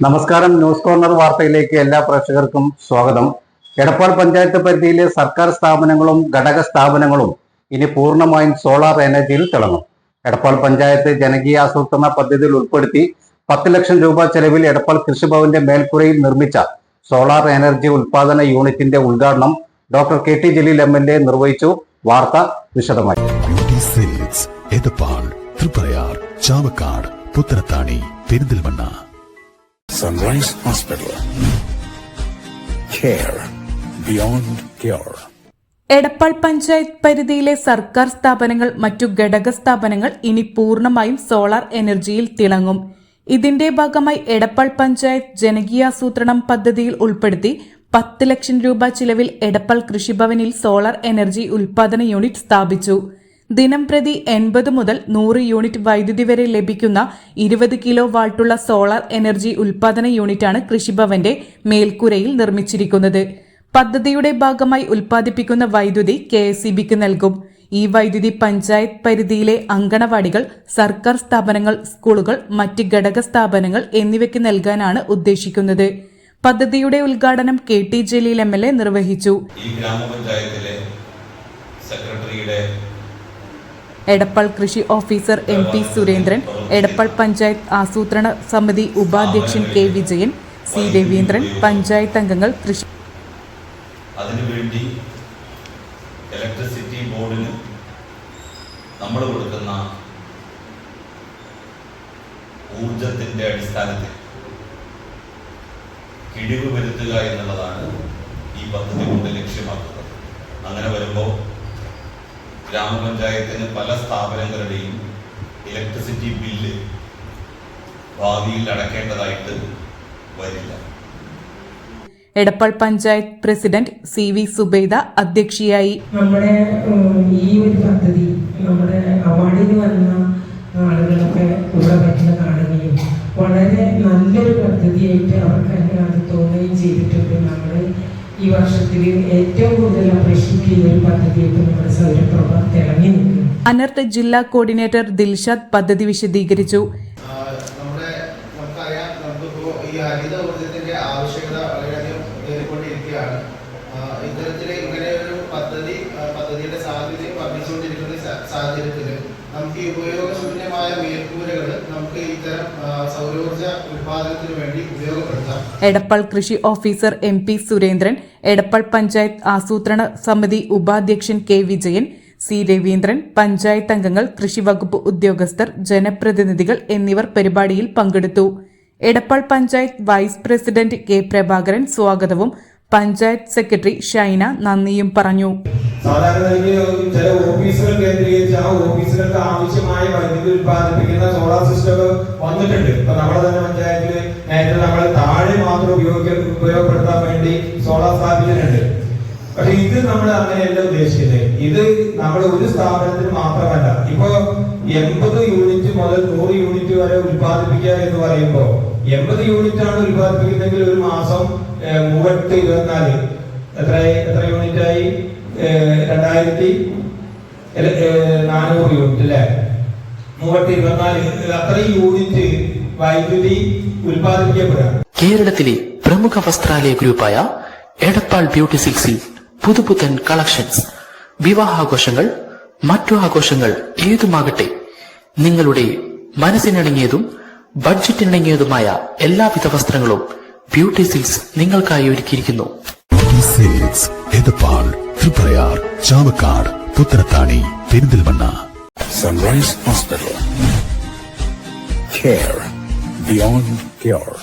നമസ്കാരം news corner വാർത്തയിലേക്ക് എല്ലാ പ്രേക്ഷകർക്കും സ്വാഗതം. എടപ്പാൾ പഞ്ചായത്ത് പരിധിയിലെ സർക്കാർ സ്ഥാപനങ്ങളും ഘടക സ്ഥാപനങ്ങളും ഇനി പൂർണമായും സോളാർ എനർജിയിൽ തിളങ്ങും. എടപ്പാൾ പഞ്ചായത്ത് ജനകീയ ആസൂത്രണ പദ്ധതിയിൽ ഉൾപ്പെടുത്തി പത്ത് ലക്ഷം രൂപ ചെലവിൽ എടപ്പാൾ കൃഷിഭവന്റെ മേൽക്കുരയിൽ നിർമ്മിച്ച സോളാർ എനർജി ഉൽപാദന യൂണിറ്റിന്റെ ഉദ്ഘാടനം doctor K T Jaleel M L A നിർവഹിച്ചു. വാർത്ത വിശദമായി. Puthanathani Perinthalmanna. Sunrise Hospital. Care beyond cure. Edappal panchayat പരിധിയിലെ സർക്കാർ സ്ഥാപനങ്ങൾ മറ്റു ഘടക സ്ഥാപനങ്ങൾ ഇനി പൂർണമായും സോളാർ എനർജിയിൽ തിളങ്ങും ഇതിന്റെ ഭാഗമായി എടപ്പാൾ പഞ്ചായത്ത് ജനകീയാസൂത്രണം പദ്ധതിയിൽ ഉൾപ്പെടുത്തി പത്ത് ലക്ഷം രൂപ ചിലവിൽ എടപ്പാൾ കൃഷിഭവനിൽ സോളാർ എനർജി ഉൽപാദന യൂണിറ്റ് സ്ഥാപിച്ചു ദിനം പ്രതി എൺപത് മുതൽ നൂറ് യൂണിറ്റ് വൈദ്യുതി വരെ ലഭിക്കുന്ന ഇരുപത് കിലോ വാൾട്ടുള്ള സോളാർ എനർജി ഉൽപാദന യൂണിറ്റാണ് കൃഷിഭവന്റെ മേൽക്കൂരയിൽ നിർമ്മിച്ചിരിക്കുന്നത്. പദ്ധതിയുടെ ഭാഗമായി ഉൽപ്പാദിപ്പിക്കുന്ന വൈദ്യുതി കെ എസ് നൽകും. ഈ വൈദ്യുതി പഞ്ചായത്ത് പരിധിയിലെ അങ്കണവാടികൾ സർക്കാർ സ്ഥാപനങ്ങൾ സ്കൂളുകൾ മറ്റ് ഘടക സ്ഥാപനങ്ങൾ എന്നിവയ്ക്ക് നൽകാനാണ് ഉദ്ദേശിക്കുന്നത്. പദ്ധതിയുടെ ഉദ്ഘാടനം K T Jaleel M L A നിർവഹിച്ചു. ഈ ഗ്രാമപഞ്ചായത്തിലെ സെക്രട്ടറിയുടെ എടപ്പാൾ കൃഷി officer M P Surendran Edappal panchayat ആസൂത്രണ സമിതി ഉപാധ്യക്ഷൻ കെ വിജയൻ സി രവീന്ദ്രൻ പഞ്ചായത്ത് അംഗങ്ങൾ കൃഷി അതിനുവേണ്ടി ഇലക്ട്രിസിറ്റി ബോർഡിന് നമ്മൾ കൊടുക്കുന്ന ഊർജത്തിന്റെ അടിസ്ഥാനത്തിൽ കിഴിവ് വരുത്തുക എന്നുള്ളതാണ് ഈ പദ്ധതി കൊണ്ട് ലക്ഷ്യമാക്കുന്നത്. അങ്ങനെ വരുമ്പോൾ ഗ്രാമപഞ്ചായത്തിന് പല സ്ഥാപനങ്ങളുടെയും ഇലക്ട്രിസിറ്റി ബില്ല് ഭാവിയിൽ അടക്കേണ്ടതായിട്ട് വരില്ല. Edappal panchayat president C V Zubaida അധ്യക്ഷയായി. നമ്മുടെ ഈ ഈ വർഷത്തിൽ ഏറ്റവും കൂടുതൽ അപ്രീഷിയേറ്റ് ചെയ്യുന്ന ഒരു പദ്ധതിയായിട്ട് നമ്മുടെ സൗരപ്രഭ തിളങ്ങി നിൽക്കുന്നു. അനർട്ട് ജില്ലാ കോർഡിനേറ്റർ ദിൽഷാദ് പദ്ധതി വിശദീകരിച്ചു. ഇത്തരത്തിലെ നമ്മുടെ നമുക്കറിയാം നമുക്കിപ്പോ ഈ ഹരിത ഊർജത്തിന്റെ ആവശ്യകത വളരെയധികം ഏറിക്കൊണ്ടിരിക്കുകയാണ് ആ, ഇത്തരത്തിൽ ഇങ്ങനെ ഒരു പദ്ധതി പദ്ധതിയുടെ സാധ്യതയും വർദ്ധിച്ചുകൊണ്ടിരിക്കുന്ന സാഹചര്യത്തിൽ നമുക്ക് ഈ മേൽക്കൂരകൾ നമുക്ക് വേണ്ടി എടപ്പാൾ കൃഷി officer M P Surendran Edappal panchayat ആസൂത്രണ സമിതി ഉപാധ്യക്ഷൻ കെ വിജയൻ സി രവീന്ദ്രൻ പഞ്ചായത്ത് അംഗങ്ങൾ കൃഷി വകുപ്പ് ഉദ്യോഗസ്ഥർ ജനപ്രതിനിധികൾ എന്നിവർ പരിപാടിയിൽ പങ്കെടുത്തു. Edappal panchayat vice president K Prabhakaran സ്വാഗതവും പഞ്ചായത്ത് സെക്രട്ടറി ഷൈന നന്ദിയും പറഞ്ഞു. സാധാരണ ചില ഓഫീസുകൾ കേന്ദ്രീകരിച്ച് ആ ഓഫീസുകൾക്ക് ആവശ്യമായ വൈദ്യുതി ഉത്പാദിപ്പിക്കുന്ന സോളാർ സിസ്റ്റം വന്നിട്ടുണ്ട്. ഇപ്പൊ നമ്മുടെ തന്നെ പഞ്ചായത്തിൽ നേരത്തെ നമ്മൾ താഴെ മാത്രം ഉപയോഗിക്കാൻ ഉപയോഗപ്പെടുത്താൻ വേണ്ടി സോളാർ സ്ഥാപിച്ചിട്ടുണ്ട്. പക്ഷെ ഇത് നമ്മൾ അങ്ങനെയല്ല ഉദ്ദേശിക്കുന്നത്. ഇത് നമ്മൾ ഒരു സ്ഥാപനത്തിന് മാത്രമല്ല. ഇപ്പൊ എൺപത് യൂണിറ്റ് മുതൽ നൂറ് യൂണിറ്റ് വരെ ഉത്പാദിപ്പിക്കുക എന്ന് പറയുമ്പോൾ എൺപത് യൂണിറ്റ് ആണ് ഉത്പാദിപ്പിക്കുന്നതെങ്കിൽ ഒരു മാസം മൂവെട്ട് ഇരുപത്തിനാല്. എത്ര എത്ര യൂണിറ്റ് ആയി ഏഹ്, രണ്ടായിരത്തി നാനൂറ് യൂണിറ്റ് അല്ലെ? മൂവായിരത്തി ഇരുപത്തിനാല് അത്രയും യൂണിറ്റ് വൈദ്യുതി ഉത്പാദിപ്പിക്കപ്പെടുക കേരളത്തിലെ പ്രമുഖ വസ്ത്രാലയ ഗ്രൂപ്പായ എടപ്പാൾ ബ്യൂട്ടി സിൽക്സിൽ പുതുപുത്തൻ കളക്ഷൻസ്. വിവാഹാഘോഷങ്ങൾ മറ്റു ആഘോഷങ്ങൾ ഏതുമാകട്ടെ നിങ്ങളുടെ മനസ്സിനിണങ്ങിയതും ബഡ്ജറ്റിനിണങ്ങിയതുമായ എല്ലാവിധ വസ്ത്രങ്ങളും ബ്യൂട്ടി സിൽക്സ് നിങ്ങൾക്കായി ഒരുക്കിയിരിക്കുന്നു. Triprayar Chavakkad Puthanathani Perinthalmanna Sunrise Hospital. Care beyond cure.